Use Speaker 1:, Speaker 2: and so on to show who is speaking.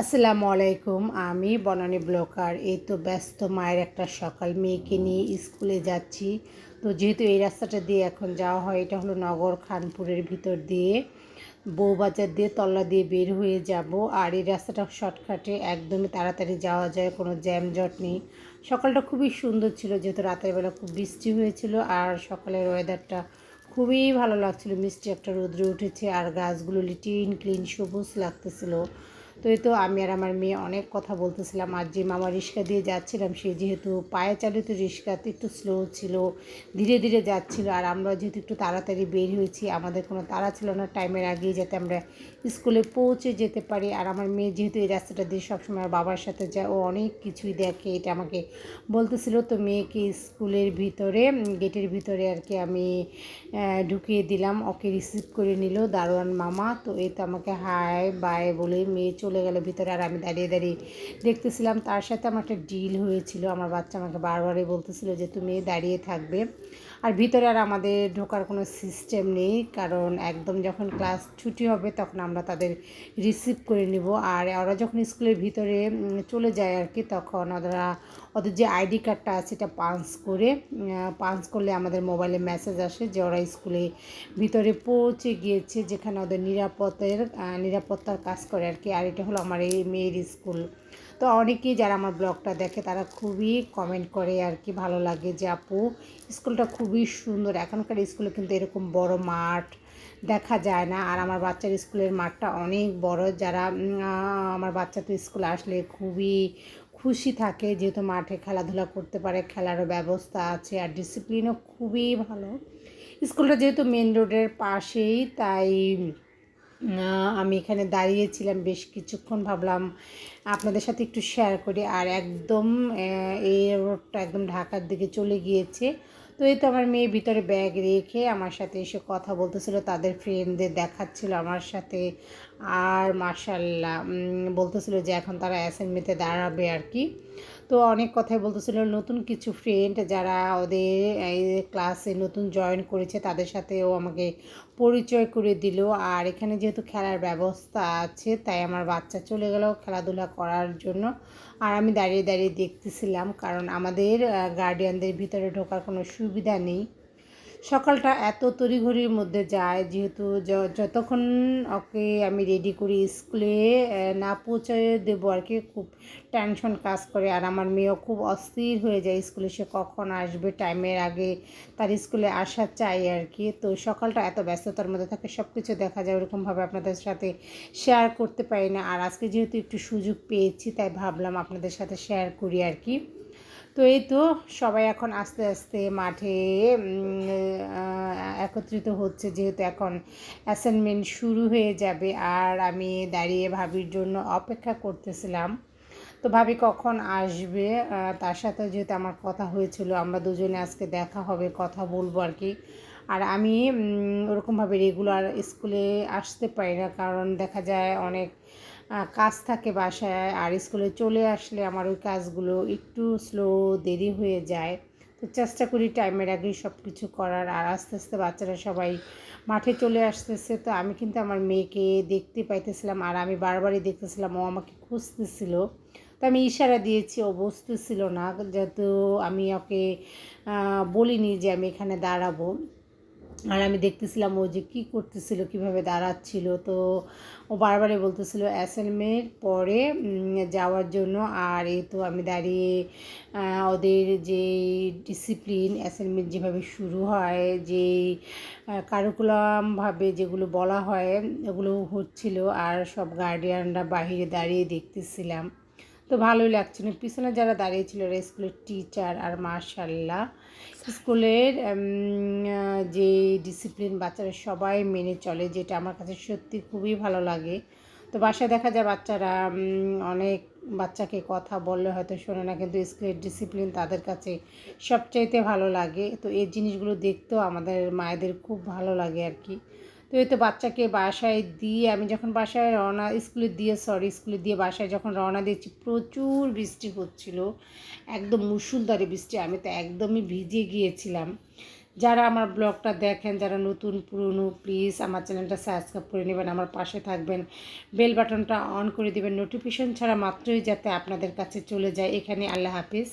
Speaker 1: আসসালামু আলাইকুম, আমি বনানী ব্লকার। এই তো ব্যস্ত মায়ের একটা সকাল, মেয়েকে নিয়ে স্কুলে যাচ্ছি। তো যেহেতু এই রাস্তাটা দিয়ে এখন যাওয়া হয়, এটা হলো নগর খানপুরের ভিতর দিয়ে। বউবাজার দিয়ে তল্লা দিয়ে বের হয়ে যাব। আর এই রাস্তাটা শর্টকাটে, একদমই তাড়াতাড়ি যাওয়া যায়, কোনো জ্যাম জট নেই। সকালটা খুবই সুন্দর ছিল, যেহেতু রাতের বেলা খুব বৃষ্টি হয়েছিল। আর সকালের ওয়েদারটা খুবই ভালো লাগছিল। মিষ্টি একটা রোদ্রে উঠেছে, আর গাছগুলো লিটিন ক্লিন সবুজ লাগতেছিল। তো এই তো আমি আর আমার মেয়ে অনেক কথা বলতেছিলাম। আর যে মামা রিক্সা দিয়ে যাচ্ছিলাম, সে যেহেতু পায়ে চালিত রিক্সাতে একটু স্লো ছিল, ধীরে ধীরে যাচ্ছিল। আর আমরা যেহেতু একটু তাড়াতাড়ি বের হয়েছি, আমাদের কোনো তাড়া ছিল না টাইমের আগেই যাতে আমরা স্কুলে পৌঁছে যেতে পারি। আর আমার মেয়ে যেহেতু এই রাস্তাটা দিয়ে সবসময় বাবার সাথে যায়, ও অনেক কিছুই দেখে, এটা আমাকে বলতেছিল। তো মেয়েকে স্কুলের ভিতরে, গেটের ভিতরে আর কি আমি ঢুকিয়ে দিলাম। ওকে রিসিভ করে নিল দারোয়ান মামা। তো এই তো আমাকে হাই বাই বলে মেয়ে চলে গেল ভিতরে আর আমি দাঁড়িয়ে দাঁড়িয়ে দেখতেছিলাম তার সাথে আমার একটা ডিল হয়েছিল। আমার বাচ্চা আমাকে বারবারই বলতেছিল যে তুমি দাঁড়িয়ে থাকবে। আর ভিতরে আর আমাদের ঢোকার কোনো সিস্টেম নেই, কারণ একদম যখন ক্লাস ছুটি হবে তখন আমরা তাদের রিসিভ করে নিব। আর ওরা যখন স্কুলের ভিতরে চলে যায় আর কি, তখন ওরা ওদের যে আইডি কার্ডটা আছে এটা পাঞ্চ করে পাঞ্চ করলে আমাদের মোবাইলে মেসেজ আসে যে ওরা স্কুলে ভিতরে পৌঁছে গিয়েছে যেখানে ওদের নিরাপত্তের নিরাপত্তার কাজ করে আর কি। আর এটা হলো আমার এই মেয়ের স্কুল। তো অনেকেই যারা আমার ব্লগটা দেখে তারা খুবই কমেন্ট করে আর কি, ভালো লাগে যে আপু, স্কুলটা খুবই সুন্দর। এখনকার স্কুলে কিন্তু এরকম বড় মাঠ দেখা যায় না। আর আমার বাচ্চার স্কুলের মাঠটা অনেক বড়। যারা আমার বাচ্চা তো স্কুলে আসলে খুবই খুশি থাকে যেহেতু মাঠে খেলাধুলা করতে পারে, খেলারও ব্যবস্থা আছে আর ডিসিপ্লিনও খুবই ভালো। স্কুলটা যেহেতু মেন রোডের পাশেই, তাই আমি এখানে দাঁড়িয়েছিলাম বেশ কিছুক্ষণ। ভাবলাম আপনাদের সাথে একটু শেয়ার করি। আর একদম এই রোডটা একদম ঢাকার দিকে চলে গিয়েছে। তো এই তো আমার মেয়ে ভিতরে ব্যাগ রেখে আমার সাথে এসে কথা বলতেছিল, তাদের ফ্রেন্ডদের দেখাচ্ছিল আমার সাথে। আর মার্শাল্লাহ বলতেছিল যে এখন তারা অ্যাসাইনমেন্টে দাঁড়াবে আর কি। তো অনেক কথাই বলতেছিল। নতুন কিছু ফ্রেন্ড যারা ওদের ক্লাসে নতুন জয়েন করেছে, তাদের সাথেও আমাকে পরিচয় করে দিল। আর এখানে যেহেতু খেলার ব্যবস্থা আছে, তাই আমার বাচ্চা চলে গেল খেলাধুলা করার জন্য। আর আমি দাঁড়িয়ে দাঁড়িয়ে দেখতেছিলাম, কারণ আমাদের গার্ডিয়ানদের ভিতরে ঢোকার কোনো সুবিধা নেই। সকালটা এত তড়িঘড়ির মধ্যে যায়, যেহেতু যতক্ষণ ওকে আমি রেডি করি স্কুলে না পৌঁছে দেবো আর কি, খুব টেনশন কাজ করে। আর আমার মেয়েও খুব অস্থির হয়ে যায় স্কুলে, সে কখন আসবে টাইমের আগে তার স্কুলে আসা চাই আর কি। তো সকালটা এত ব্যস্ততার মধ্যে থাকে সব কিছু দেখা যায়, ওরকমভাবে আপনাদের সাথে শেয়ার করতে পারি না। আর আজকে যেহেতু একটু সুযোগ পেয়েছি, তাই ভাবলাম আপনাদের সাথে শেয়ার করি আর কি। তো এই তো, সবাই এখন আস্তে আস্তে মাঠে একত্রিত হচ্ছে যেহেতু এখন অ্যাসাইনমেন্ট শুরু হয়ে যাবে আর আমি দাঁড়িয়ে ভাবির জন্য অপেক্ষা করতেছিলাম। তো ভাবি কখন আসবে? তার সাথে যেহেতু আমার কথা হয়েছিল, আমরা দুজনে আজকে দেখা হবে, কথা বলব আর কি। আর আমি ওরকমভাবে রেগুলার স্কুলে আসতে পারি না, কারণ দেখা যায় অনেক কাজ থাকে বাসায়, আর স্কুলে চলে আসলে আমার ওই কাজগুলো একটু স্লো দেরি হয়ে যায়। তো চেষ্টা করি টাইমের আগেই সব কিছু করার। আর আস্তে আস্তে বাচ্চারা সবাই মাঠে চলে আসতেছে। তো আমি কিন্তু আমার মেয়েকে দেখতে পাইতেছিলাম আর আমি বারবারই দেখতেছিলাম, ও আমাকে খুঁজতেছিল। তো আমি ইশারা দিয়েছি, ও বসতেছিল না। যেহেতু আমি ওকে বলিনি যে আমি এখানে দাঁড়াবো। আর আমি দেখতেছিলাম ও যে কী করতেছিল, কীভাবে দাঁড়াচ্ছিল। তো ও বারবারই বলতেছিল, অ্যাসাইনমেন্ট পরে যাওয়ার জন্য। আর এ তো আমি দাঁড়িয়ে ওদের যে ডিসিপ্লিন, অ্যাসাইনমেন্ট যেভাবে শুরু হয় যেই কারিকুলামভাবে যেগুলো বলা হয় এগুলো হচ্ছিল। আর সব গার্ডিয়ানরা বাহিরে দাঁড়িয়ে দেখতেছিলাম। তো ভালোই লাগছিল পিছনে যারা দাঁড়িয়েছিল ওরা স্কুলের টিচার আর মার্শাল্লাহ স্কুলের যে ডিসিপ্লিন বাচ্চারা সবাই মেনে চলে, যেটা আমার কাছে সত্যি খুবই ভালো লাগে। তো বাসায় দেখা যায় বাচ্চারা অনেক বাচ্চাকে কথা বললে হয়তো শোনে না, কিন্তু স্কুলের ডিসিপ্লিন তাদের কাছে সবচাইতে ভালো লাগে। তো এই জিনিসগুলো দেখতেও আমাদের মায়েদের খুব ভালো লাগে আর কি। তো এই তো বাচ্চাকে বাসায় দিয়ে আমি যখন বাসায় রওনা, স্কুলে দিয়ে সরি স্কুলে দিয়ে বাসায় যখন রওনা দিয়েছি, প্রচুর বৃষ্টি হচ্ছিল, একদম মুসুলধারে বৃষ্টি, আমি তো একদমই ভিজে গিয়েছিলাম। যারা আমার ব্লগটা দেখেন, যারা নতুন, পুরনো প্লিজ আমার চ্যানেলটা সাবস্ক্রাইব করে নেবেন, আমার পাশে থাকবেন বেল বাটনটা অন করে দেবেন নোটিফিকেশন ছাড়া মাত্রই যাতে আপনাদের কাছে চলে যায়। এখানে আল্লাহ হাফিজ।